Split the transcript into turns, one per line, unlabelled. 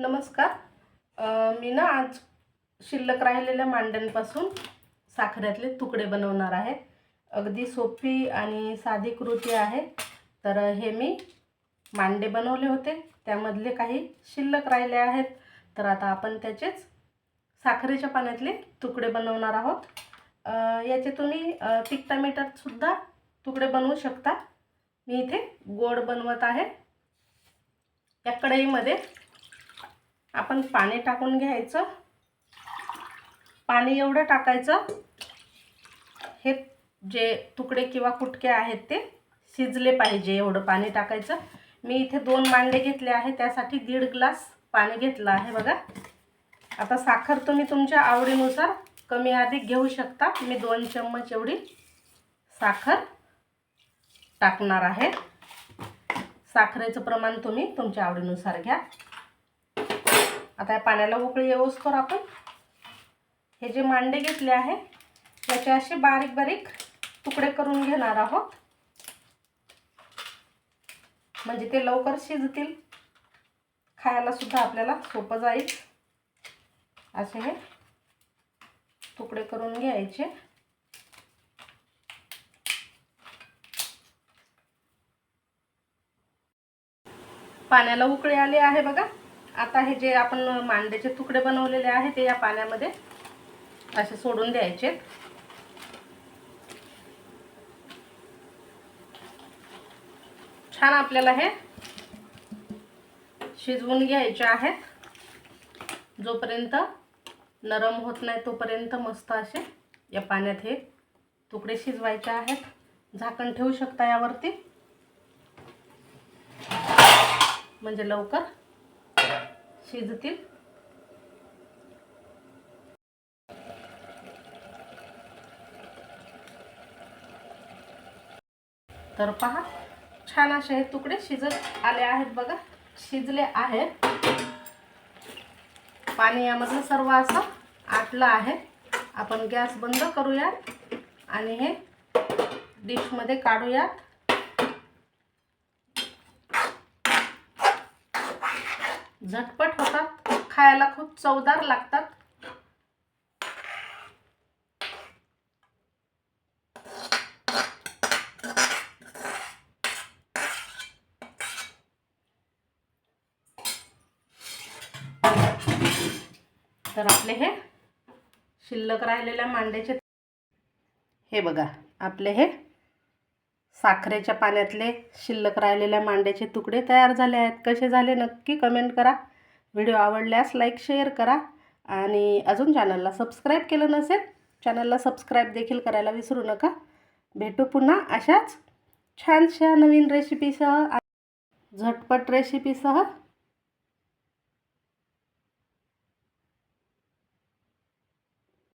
नमस्कार. मी ना आज शिल्लक राहिलेल्या मांड्यांपासून साखरेतले तुकडे बनवणार आहे. अगदी सोपी आणि साधी कृती आहे. तर हे मी मांडे बनवले होते. त्यामधले काही शिल्लक राहिले आहेत. तर आता आपण त्याचेच साखरेच्या पाण्यातले तुकडे बनवणार आहोत. याचे तुम्ही तिखटा मिठातसुद्धा तुकडे बनवू शकता. मी इथे गोड बनवत आहे. या कढईमध्ये आपण पाणी टाकून घ्यायचं. पाणी एवढं टाकायचं. हे जे तुकडे किंवा कुटके आहेत ते शिजले पाहिजे एवढं पाणी टाकायचं. मी इथे दोन मांडे घेतले आहे त्यासाठी दीड ग्लास पाणी घेतलं आहे बघा. आता साखर तुम्ही तुमच्या आवडीनुसार कमी अधिक घेऊ शकता. मी दोन चम्मच एवढी साखर टाकणार आहे. साखरेचं प्रमाण तुम्ही तुमच्या आवडीनुसार घ्या. आता या पाण्याला उकळी येऊस तर आपण. हे जे मांडे घेतले आहे याचे असे बारीक बारीक तुकडे करून घेणार आहोत. म्हणजे ते लवकर शिजतील. खायला सुद्धा आपल्याला सोपं जाईल. असे हे तुकडे करून घ्यायचे. पाण्याला उकळी आली आहे बघा. आता हे जे आपण मांड्याचे तुकडे बनवलेले आहे ते या पाण्यामध्ये असे सोडून द्यायचे. छान आपल्याला हे शिजवून घ्यायचे आहेत. जोपर्यंत नरम होत नाही तोपर्यंत मस्त असे या पाण्यात हे तुकडे शिजवायचे आहेत. झाकण ठेवू शकता यावरती. म्हणजे लवकर. शिजतील. तर पहा छान असे हे तुकडे शिजत आले आहेत बघा शिजले आहेत. पाणी यामधलं सर्व असं आटलं आहे. आपण गॅस बंद करूया आणि हे डिशमध्ये काढूयात. झटपट होतात. खायला खूप चवदार लागतात. तर आपले हे शिल्लक राहिलेल्या मांड्याचे हे बघा आपले हे साखरेच्या पाण्यातले शिल्लक राहिलेल्या मांड्याचे तुकडे तयार झाले आहेत. कसे झाले नक्की कमेंट करा. व्हिडिओ आवडल्यास लाईक शेअर करा. आणि अजून चॅनलला सबस्क्राईब केलं नसेल चॅनलला सबस्क्राईब देखील करायला विसरू नका. भेटू पुन्हा अशाच छानशा नवीन रेसिपीसह झटपट रेसिपीसह